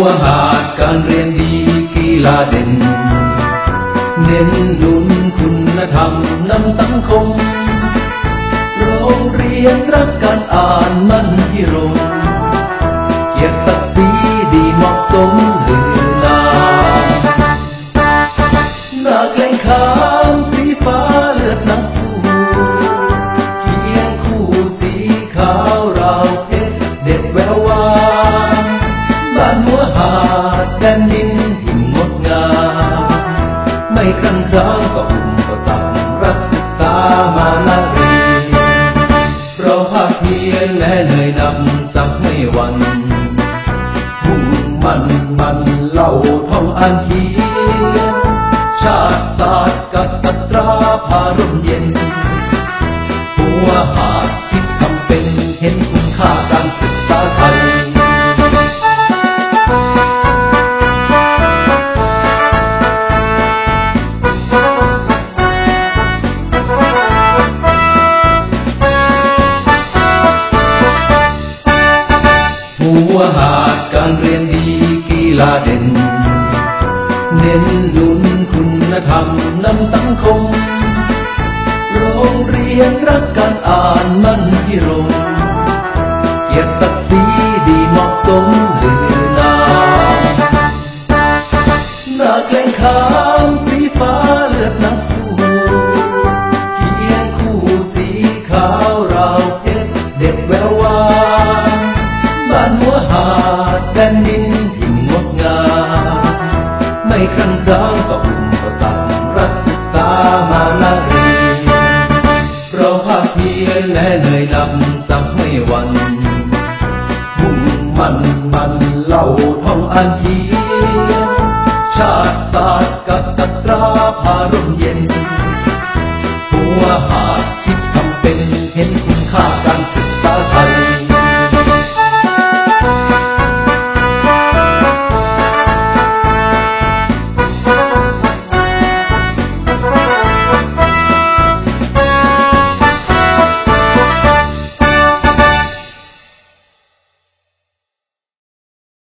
วหาดการเรียนดีกีฬาเด่น เน้นหนุนคุณธรรมนำสังคม โรงเรียนรักการอ่านมั่นพิรมเกียรติศักดิ์ศรีดีเหมาะสมลือนาหน้าแกล้งขามสีฟ้าเลือดนักสู้เคียงคู่สีขาวานหัวหาดแดนดินที่งดงาม ไม่ครั้งคราวก็อุ่นก็ต่ำรักศึกษามาละเรียนเราภาคเพียรและเหนื่อยนำสักไม่วันมุ่งมันมันเล่าท่องอ่านเขียนชาติศาสตร์กับสตราพาร่มเย็น หัวหาดคิดทำเป็นเห็นคุณค่ากา หัวหาดการเรียนดีกีฬาเด่น เน้นหนุนคุณธรรมนำสังคม โรงเรียนรักการอ่านมั่นพิรมเกียรติศักดิ์ศรีดีเหมาะสมลือนาหน้าแกล้งขาวสีฟ้าเลือดนักสู้เคียงคู่สีขาวราวเพชรเด็ดแว หาดแดนดินที่งดงาม ไม่ครั้งคราวต่อบุญต่อตามรักษามาลารีเราภาคเพียรและเลยดำสักไม่วันมุ่งมันมันเล่าท่องอันเพียรชาติศาสตร์กับตตราพาร่มเย็น หัวหาดคิดทำเป็นเห็นคุณค่าการศึก